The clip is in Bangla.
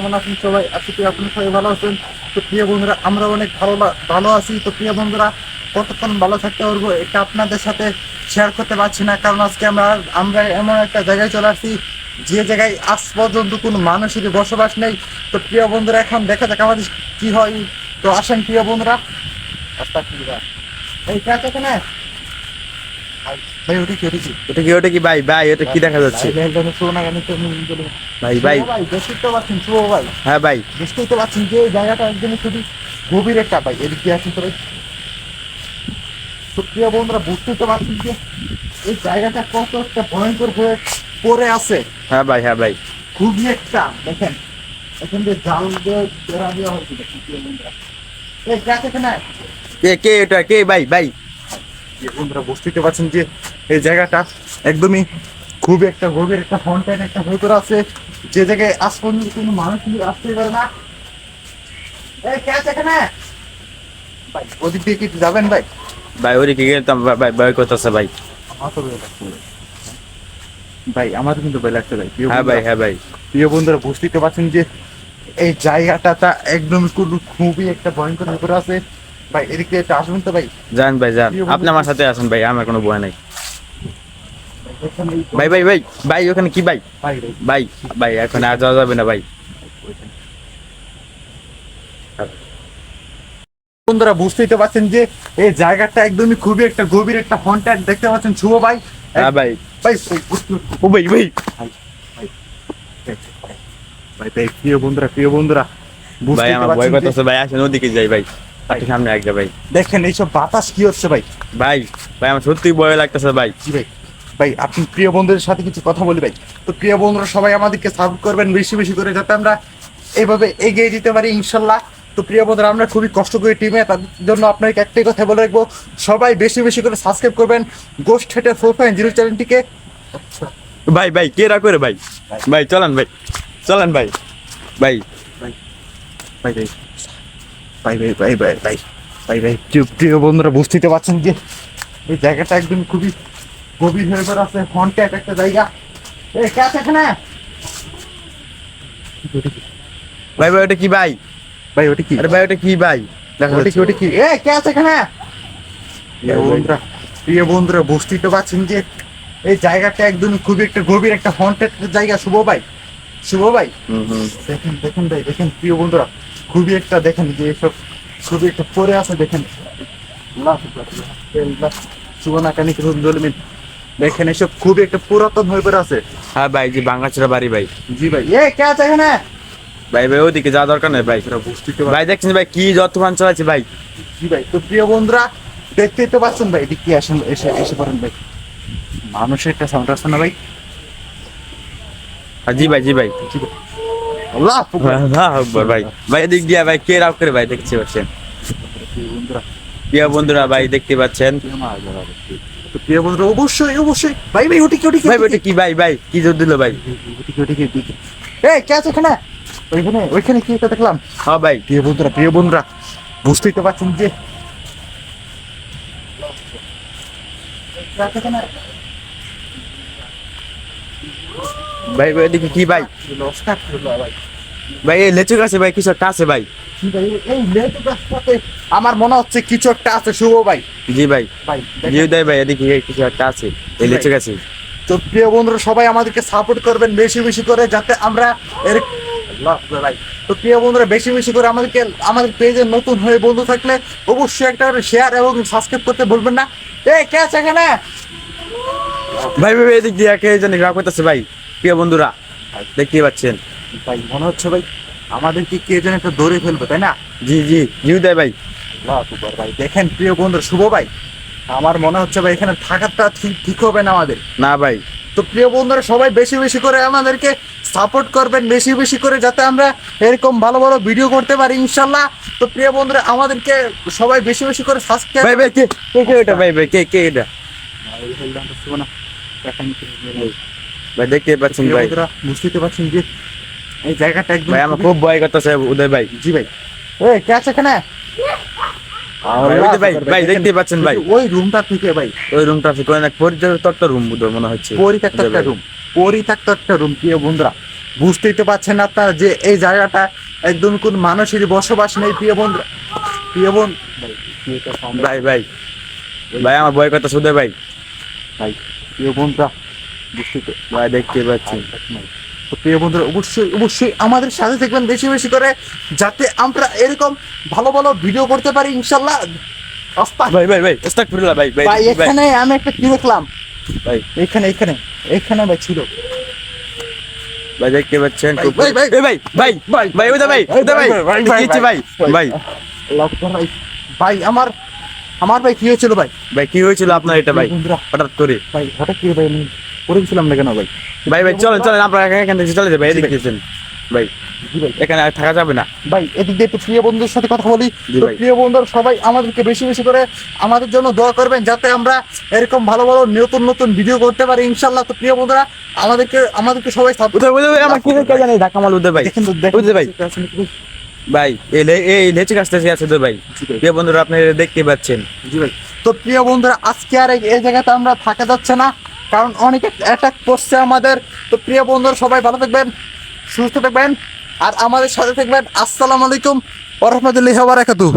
কেমন আছেন সবাই? আজকে কি আপনারা সবাই ভালো আছেন। তো প্রিয় বন্ধুরা, আমরা অনেক ভালো ভালো আছি। তো প্রিয় বন্ধুরা, কতক্ষণ ভালো থাকতে পারব এটা আপনাদের সাথে শেয়ার করতে পারছি না। কারণ আজকে আমরা আমরা এমন একটা জায়গায় চলে আসছি, যে জায়গায় আজ পর্যন্ত কোনো মানুষের বসবাস নেই। তো প্রিয় বন্ধুরা, এখন দেখা যাক আমাদের কি হয়। তো আসেন প্রিয় বন্ধুরা। এই কাছে কেন ভাই ওটা কি ওটা কি? ওটা কি ওটা কি? ভাই ভাই ওটা কি দেখা যাচ্ছে? ভাই, ভাই, বলি। ভাই দেখতেই তো পাচ্ছেন শুভ ভাই। হ্যাঁ ভাই। বুঝতেই তো পারছেন যে জায়গাটা একদমই খুবই গভীর একটা ভাই এদিকে আসুন তো সুপ্রিয় বন্ধুরা বুঝতেই তো পারছেন যে এই জায়গাটা কত একটা ভয়ঙ্কর হয়ে পড়ে আছে। হ্যাঁ ভাই হ্যাঁ ভাই। খুবই একটা দেখেন এখান দিয়ে জাল দিয়ে দেওয়া হয়েছে দেখেন বন্ধুরা। এই গাছ এখানে কে কে ওটা কে? ভাই ভাই। বন্ধুরা বুঝতেই তো পারছেন যে এই জায়গাটা একদমই খুবই একটা গভীর একটা ফন্টাইন একটা ভেতর আছে। যে জায়গায় আজ পর্যন্ত কোনো মানুষ কিন্তু আসতে পারে না। এই কে আছে এখানে? ভাই ওদিক দিয়ে কি যাবেন ভাই? ভাই ওরে কি গেতাম ভাই ভাই ভয় করতেছে ভাই। আমার তো ভাই। আমার কিন্তু ভয় লাগছে ভাই। হ্যাঁ ভাই হ্যাঁ ভাই। প্রিয় বন্ধুরা বুঝতেই তো পারছেন যে এই জায়গাটা তা একদম খুবই একটা ভয়ঙ্কর ভেতর আছে। ভাই এদিক আসবেন তো ভাই? যান ভাই যান। আপনি আমার সাথে আসেন ভাই আমার কোনো ভয় নাই। ভাই ভাই ভাই ভাই ওখানে কি ভাই? ভাই ভাই। এখন আর যাওয়া যাবে না ভাই। বন্ধুরা বুঝতেই তো পারছেন যে এই জায়গাটা একদমই খুবই একটা গভীর একটা ফন্টাইন দেখতে পাচ্ছেন শুভ ভাই? হ্যাঁ ভাই। ভাই ও ভাই ভাই। ভাই ভাই প্রিয় বন্ধুরা প্রিয় বন্ধুরা ভাই আমার ভয় করতেছে ভাই আসেন ওদিকে যাই ভাই। সামনে আগে ভাই। দেখেন এইসব বাতাস কি হচ্ছে ভাই? ভাই ভাই আমার সত্যি ভয় লাগতেছে ভাই। জি ভাই। ভাই আপনি প্রিয় বন্ধুদের সাথে কিছু কথা বলি ভাই তো প্রিয় বন্ধুরা সবাই আমাদেরকে সাপোর্ট করবেন বেশি বেশি করে যাতে আমরা এইভাবে এগিয়ে যেতে পারি ইনশাল্লাহ তো প্রিয় বন্ধুরা আমরা খুবই কষ্ট করে টিমে তাদের জন্য আপনাকে একটাই কথা বলে রাখব সবাই বেশি বেশি করে সাবস্ক্রাইব করবেন ghost hater four five zero চ্যানেলটিকে ভাই ভাই কে রাগ করে ভাই ভাই চলেন ভাই চলেন ভাই ভাই ভাই ভাই ভাই ভাই ভাই ভাই ভাই ভাই ভাই প্রিয় বন্ধুরা বুঝতেই তো পারছেন যে এই জায়গাটা একদম খুবই গভীর হয়ে পড়ে আছে কন্ট্যাক্ট একটা জায়গা। এই কে আছে এখানে? ভাই ভাই ওটা কি ভাই? ভাই ওটা কি? আরে ভাই ওটা কি ভাই? দেখা ওটা কি ওটা কি? এ কে আছে এখানে? বন্ধুরা প্রিয় বন্ধুরা বুঝতেই তো পারছেন যে এই জায়গাটা একদম খুবই একটা গভীর একটা হন্টেড জায়গা। শুভ ভাই শুভ ভাই। হুম, হুম। দেখেন দেখেন ভাই দেখেন প্রিয় বন্ধুরা খুবই একটা দেখেন যে এসব খুবই একটা পরে আছে দেখেন। না সুবর্ণাকানি জলমিন দেখেন এসব খুবই একটা পুরাতন হয়ে পড়ে আছে। হ্যাঁ ভাই জি বাড়ি ভাই। জি ভাই। এ কে আছে এখানে? ভাই ভাই ওদিকে যাওয়া দরকার নেই ভাই। ভাই দেখছেন ভাই কি চালাচ্ছে ভাই। জি ভাই তো প্রিয় বন্ধুরা দেখতেই তো পাচ্ছেন ভাই এদিকে কি আসেন এসে এসে পড়েন ভাই। মানুষের একটা সাউন্ড আসছে না ভাই? হ্যাঁ, জি ভাই জি ভাই। জি ভাই। আল্লাহ ভাই। ভাই। এদিক দিয়ে ভাই কে করে ভাই দেখতে পাচ্ছেন? প্রিয় বন্ধুরা। ভাই দেখতে পাচ্ছেন? তো প্রিয় বন্ধুরা অবশ্যই অবশ্যই। ভাই ভাই ওটি কি ওটি ভাই ওটা কি? ভাই ভাই কি জোর দিল ভাই? ওটি কি ওটি কি ওটি এই কে আছে এখানে? ওইখানে ওইখানে কি একটা দেখলাম? হ্যাঁ ভাই। প্রিয় বন্ধুরা প্রিয় বন্ধুরা? বুঝতেই তো পারছেন যে। ভাই ভাই এদিকে কি ভাই? ভাই। এই লেচু গাছে ভাই কিছু একটা আছে ভাই। এই লেটু গাছটাতে আমার মনে হচ্ছে কিছু একটা আছে শুভ ভাই। জি ভাই। ভাই জি দেয় ভাই এদিকে কিছু একটা আছে এই লেচু গাছে। তো প্রিয় বন্ধুরা সবাই আমাদেরকে সাপোর্ট করবেন বেশি বেশি করে যাতে আমরা এর ভাই। তো প্রিয় বন্ধুরা বেশি বেশি করে আমাদেরকে আমাদের পেজে নতুন হয়ে বন্ধু থাকলে অবশ্যই একটা শেয়ার এবং সাবস্ক্রাইব করতে ভুলবেন না। এ কে আছে এখানে? ভাই ভাই ভাই, এদিক দিয়ে কে জানি রাগ করতেছে ভাই প্রিয় বন্ধুরা দেখতে পাচ্ছেন। ভাই মনে হচ্ছে ভাই আমাদেরকে কে যেন একটা ধরে ফেলবে তাই না? জি জি জিউ দেয় ভাই। আল্লাহ ভাই দেখেন প্রিয় বন্ধু শুভ ভাই। আমার মনে হচ্ছে ভাই এখানে থাকাটা ঠিক ঠিক হবে না আমাদের। না ভাই। তো প্রিয় বন্ধুরা সবাই বেশি বেশি করে আমাদেরকে সাপোর্ট করবেন বেশি বেশি করে যাতে আমরা এরকম ভালো ভালো ভিডিও করতে পারি ইনশাল্লাহ তো প্রিয় বন্ধুরা আমাদেরকে সবাই বেশি বেশি করে সাবস্ক্রাইব ভাই ভাই কে কে কে এটা? ভাই ভাই কে কে এটা? ভাই দেখতে পাচ্ছেন ভাই। বুঝতে পারছেন যে এই জায়গাটা একদম ভাই আমার খুব ভয় করতেছে উদয় ভাই। জি ভাই। এই কে আছে এখানে? ভাই, ভাই, ভাই, পাচ্ছেন ভাই। ওই রুমটা থেকে ভাই। ওই রুমটা আছে কোন এক পরিচয় রুম মনে হচ্ছে। পরিত্যক্ত একটা রুম পরিত্যক্ত একটা রুম প্রিয় বন্ধুরা। বুঝতেই তো পারছেন আপনারা যে এই জায়গাটা একদম কোন মানুষের বসবাস নেই প্রিয় বন্ধু প্রিয় বোন ভাই ভাই ভাই আমার বয় কথা শুধু ভাই। ভাই প্রিয় বন্ধুরা বুঝতেই তো ভাই দেখতে পাচ্ছি তো প্রিয় বন্ধুরা অবশ্যই অবশ্যই আমাদের সাথে থাকবেন বেশি বেশি করে যাতে আমরা এরকম ভালো ভালো ভিডিও করতে পারি ইনশাল্লাহ ভাই ভাই ভাই ভাই ভাই ভাই ভাই এখানে আমি একটা কি দেখলাম ভাই এখানে এখানে এখানে ভাই ছিল ভাই দেখতে পাচ্ছেন ভাই, ভাই, ভাই। ভাই ভাই ভাই দা ভাই দা ভাই ভাই, ভাই, ভাই ভাই। আমার আমার ভাই কি হয়েছিল ভাই ভাই কি হয়েছিল আপনার এটা ভাই হঠাৎ করে ভাই হঠাৎ কি ভাই পড়ে গেছিলাম না কেন ভাই? ভাই ভাই চলেন চলেন আপনারা এখান- থেকে চলে এদিকে গেছেন ভাই। এখানে আর থাকা যাবে না। ভাই এদিক দিয়ে একটু প্রিয় বন্ধুদের সাথে কথা বলি। প্রিয় বন্ধুরা সবাই আমাদেরকে বেশি বেশি করে আমাদের জন্য দোয়া করবেন যাতে আমরা এরকম ভালো ভালো নতুন নতুন ভিডিও করতে পারি ইনশাল্লাহ তো প্রিয় বন্ধুরা আমাদেরকে আমাদেরকে সবাই সাপোর্ট উদয় উদয় ভাই আমার কি কে জানে ঢাকা মাল উদয় ভাই? বুঝতে ভাই। ভাই এই লে- এই গাছটা আছে উদয় ভাই। প্রিয় বন্ধুরা আপনি দেখতে পাচ্ছেন। জি ভাই। তো প্রিয় বন্ধুরা আজকে আর এই- এই জায়গাতে আমরা থাকা যাচ্ছে না। কারণ অনেকে অ্যাটাক করছে আমাদের। তো প্রিয় বন্ধুরা, সবাই ভালো থাকবেন, সুস্থ থাকবেন, আর আমাদের সাথে থাকবেন। আসসালামু আলাইকুম ওরহমতুল্লাহ বারাকাতু